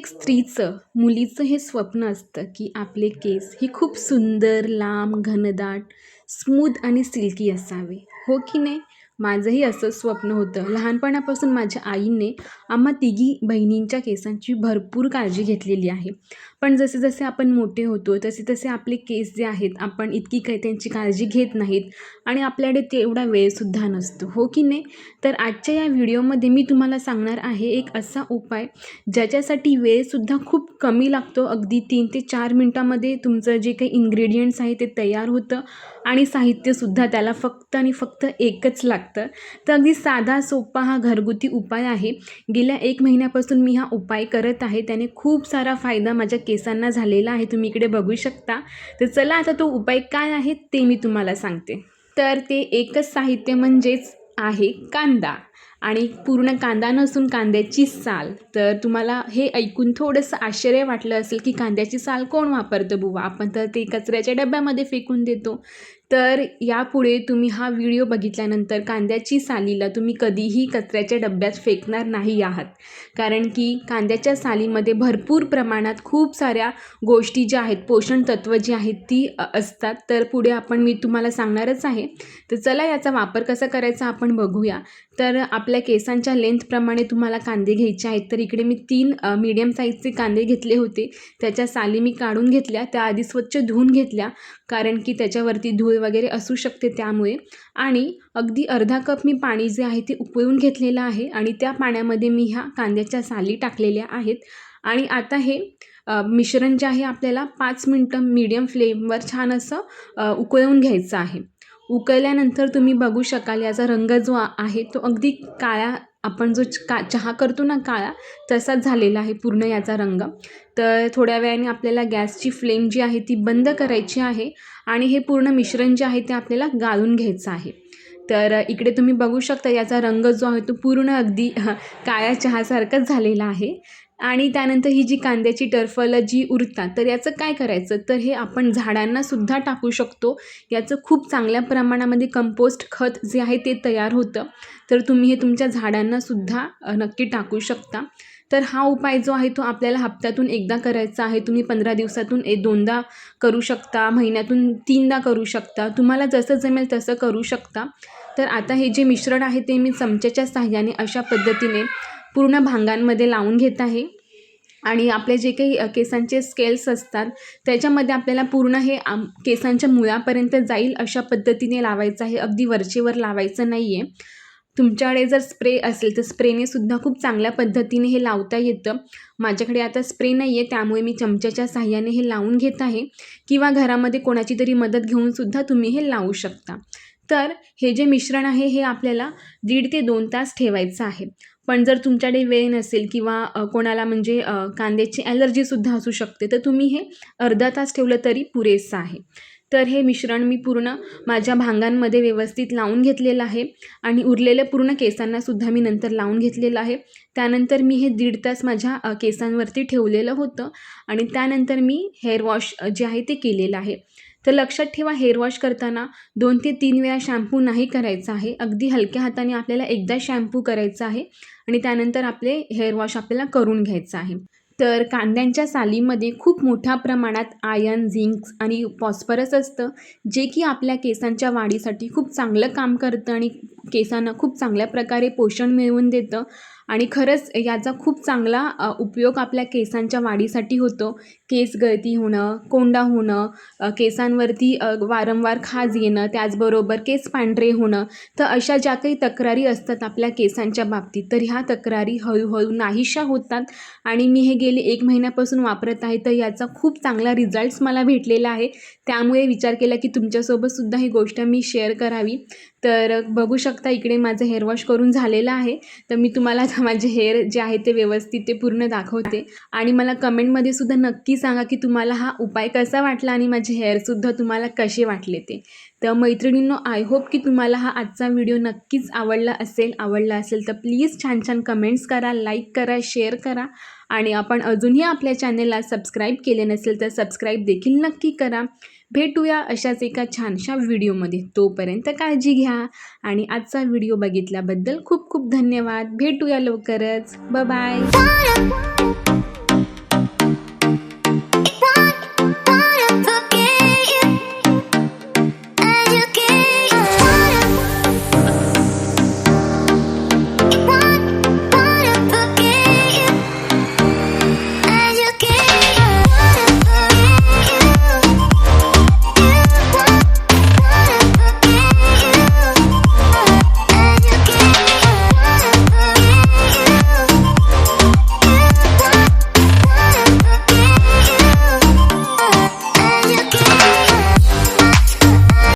प्रत्येक स्त्रीचं मुलीचं हे स्वप्न असतं की आपले केस हे खूप सुंदर लांब घनदाट स्मूद आणि सिल्की असावे. हो की नाही? माझंही असं स्वप्न होतं. लहानपणापासून माझ्या आईने आम्हा तिघी बहिणींच्या केसांची भरपूर काळजी घेतलेली आहे. पण जसे जसे आपण मोठे होतो तसे तसे आपले केस जे आहेत आपण इतकी काही त्यांची काळजी घेत नाहीत आणि आपल्याकडे तेवढा वेळसुद्धा नसतो. हो की नाही? तर आजच्या या व्हिडिओमध्ये मी तुम्हाला सांगणार आहे एक असा उपाय ज्याच्यासाठी वेळसुद्धा खूप कमी लागतो. अगदी तीन ते चार मिनटामध्ये तुमचं जे काही इन्ग्रेडियंट्स आहे ते तयार होतं आणि साहित्यसुद्धा त्याला फक्त आणि फक्त एकच लागतं. तर अगदी साधा सोपा हा घरगुती उपाय आहे. गेल्या एक महिन्यापासून मी हा उपाय करत आहे. त्याने खूप सारा फायदा माझ्या केसांना झालेला आहे. तुम्ही इकडे बघू शकता. तर चला आता तो उपाय काय आहे ते मी तुम्हाला सांगते. तर ते एकच साहित्य म्हणजेच आहे कांदा. आणि पूर्ण कांदा नसून कांद्याची साल. तर तुम्हाला हे ऐकून थोडंसं आश्चर्य वाटलं असेल की कांद्याची साल कोण वापरतं बुवा? आपण तर ते कचऱ्याच्या डब्यामध्ये फेकून देतो. तर यापुढे तुम्ही हा व्हिडिओ बघितल्यानंतर कांद्याची सालीला तुम्ही कधीही कचऱ्याच्या डब्यात फेकणार नाही आहात. कारण की कांद्याच्या सालीमध्ये भरपूर प्रमाणात खूप साऱ्या गोष्टी ज्या आहेत पोषण तत्त्व जी आहेत ती असतात. तर पुढे आपण मी तुम्हाला सांगणारच आहे. तर चला याचा वापर कसा करायचा आपण बघूया. तर आपल्या केसांच्या लेंथप्रमाणे तुम्हाला कांदे घ्यायचे आहेत. तर इकडे मी तीन मीडियम साईजचे कांदे घेतले होते. त्याच्या साली मी काढून घेतल्या. त्या आधी स्वच्छ धुवून घेतल्या. कारण की त्याच्यावरती धूळ वगैरे असू शकते त्यामुळे. आणि अगदी अर्धा कप मी पाणी जे आहे ते उकळून घेतलेलं आहे आणि त्या पाण्यामध्ये मी ह्या कांद्याच्या साली टाकलेल्या आहेत. आणि आता हे मिश्रण जे आहे आपल्याला पाच मिनटं मीडियम फ्लेमवर छान असं उकळवून घ्यायचं आहे. उकळल्यानंतर तुम्ही बघू शकाल याचा रंग जो आहे तो अगदी काळा आपण जो च- का चहा करतो ना काळा तसाच झालेला आहे पूर्ण याचा रंग. तर थोड्या वेळाने आपल्याला गॅसची फ्लेम जी आहे ती बंद करायची आहे आणि हे पूर्ण मिश्रण जे आहे ते आपल्याला गाळून घ्यायचं आहे. तर इकडे तुम्ही बघू शकता याचा रंग जो आहे तो पूर्ण अगदी काळ्या चहासारखाच झालेला आहे. आणि त्यानंतर ही जी कांद्याची टरफलं जी उरतात तर याचं काय करायचं? तर हे आपण झाडांना सुद्धा टाकू शकतो. याचं खूप चांगल्या प्रमाणामध्ये कंपोस्ट खत जे आहे ते तयार होतं. तर तुम्ही हे तुमच्या झाडांना सुद्धा नक्की टाकू शकता. तर हा उपाय जो आहे तो आपल्याला हप्त्यातून एकदा करायचा आहे. तुम्ही पंधरा दिवसातून एक दोनदा करू शकता महिन्यातून तीनदा करू शकता. तुम्हाला जसं जमेल तसं करू शकता. तर आता हे जे मिश्रण आहे ते मी चमच्याच्या साह्याने अशा पद्धतीने पूर्ण भांगांमध्ये लावून घेत आहे. आणि आपले जे काही केसांचे स्केल्स असतात त्याच्यामध्ये आपल्याला पूर्ण हे आम केसांच्या मुळापर्यंत जाईल अशा पद्धतीने लावायचं आहे. अगदी वरचेवर लावायचं नाही आहे तुमच्याकडे जर स्प्रे असेल तर स्प्रेने सुद्धा खूप चांगल्या पद्धतीने हे लावता येतं. माझ्याकडे आता स्प्रे नाही आहे त्यामुळे मी चमच्याच्या साह्याने हे लावून घेत आहे. किंवा घरामध्ये कोणाची तरी मदत घेऊन सुद्धा तुम्ही हे लावू शकता. तर हे जे मिश्रण आहे हे आपल्याला दीड ते दोन तास ठेवायचं आहे. पण जर तुमच्याकडे वेळ नसेल किंवा कोणाला म्हणजे कांद्याची ॲलर्जीसुद्धा असू शकते तर तुम्ही हे अर्धा तास ठेवलं तरी पुरेसं आहे. तर हे मिश्रण मी पूर्ण माझ्या भांगांमध्ये व्यवस्थित लावून घेतलेलं आहे आणि उरलेल्या पूर्ण केसांनासुद्धा मी नंतर लावून घेतलेलं आहे. त्यानंतर मी हे दीड तास माझ्या केसांवरती ठेवलेलं होतं आणि त्यानंतर मी हेअर वॉश जे आहे ते केलेलं आहे. तर लक्षात ठेवा हेअर वॉश करताना दोन ते तीन वेळा शॅम्पू नाही करायचा आहे. अगदी हलक्या हाताने आपल्याला एकदा शॅम्पू करायचा आहे आणि त्यानंतर आपले हेअर वॉश आपल्याला करून घ्यायचं आहे. तर कांद्यांच्या सालीमध्ये खूप मोठ्या प्रमाणात आयन झिंक आणि फॉस्फरस असतं जे की आपल्या केसांच्या वाढीसाठी खूप चांगलं काम करतं आणि केसांना खूप चांगल्या प्रकारे पोषण मिळवून देतं आणि खरंच याचा खूप चांगला उपयोग आपल्या केसांच्या वाढीसाठी होतो. केस गळती होणं कोंडा होणं केसांवरती वारंवार खाज येणं त्याचबरोबर केस पांढरे होणं तर अशा ज्या काही तक्रारी असतात आपल्या केसांच्या बाबतीत तर ह्या तक्रारी हळूहळू नाहीशा होतात आणि मी हे गेले एक महिन्यापासून वापरत आहे तर याचा खूप चांगला रिझल्ट्स मला भेटलेला आहे. त्यामुळे विचार केला की तुमच्यासोबतसुद्धा ही गोष्ट मी शेअर करावी. तर बघू शक शकता. इकडे माझं हेअर वॉश करून झालेलं आहे. तर मी तुम्हाला आता माझे हेअर जे आहे ते व्यवस्थित ते पूर्ण दाखवते. आणि मला कमेंटमध्ये सुद्धा नक्की सांगा की तुम्हाला हा उपाय कसा वाटला आणि माझे हेअरसुद्धा तुम्हाला कसे वाटले ते. तर मैत्रिणींनो आय होप की तुम्हाला हा आजचा व्हिडिओ नक्कीच आवडला असेल. आवडला असेल तर प्लीज छान छान कमेंट्स करा लाईक करा शेअर करा. आणि आपण अजूनही आपल्या चॅनेलला सबस्क्राईब केले नसेल तर सबस्क्राईब देखील नक्की करा. भेटूया अशाच एका छानशा व्हिडिओमध्ये. तोपर्यंत काळजी घ्या आणि आजचा व्हिडिओ बघितल्याबद्दल खूप खूप धन्यवाद. भेटूया लवकरच. बाय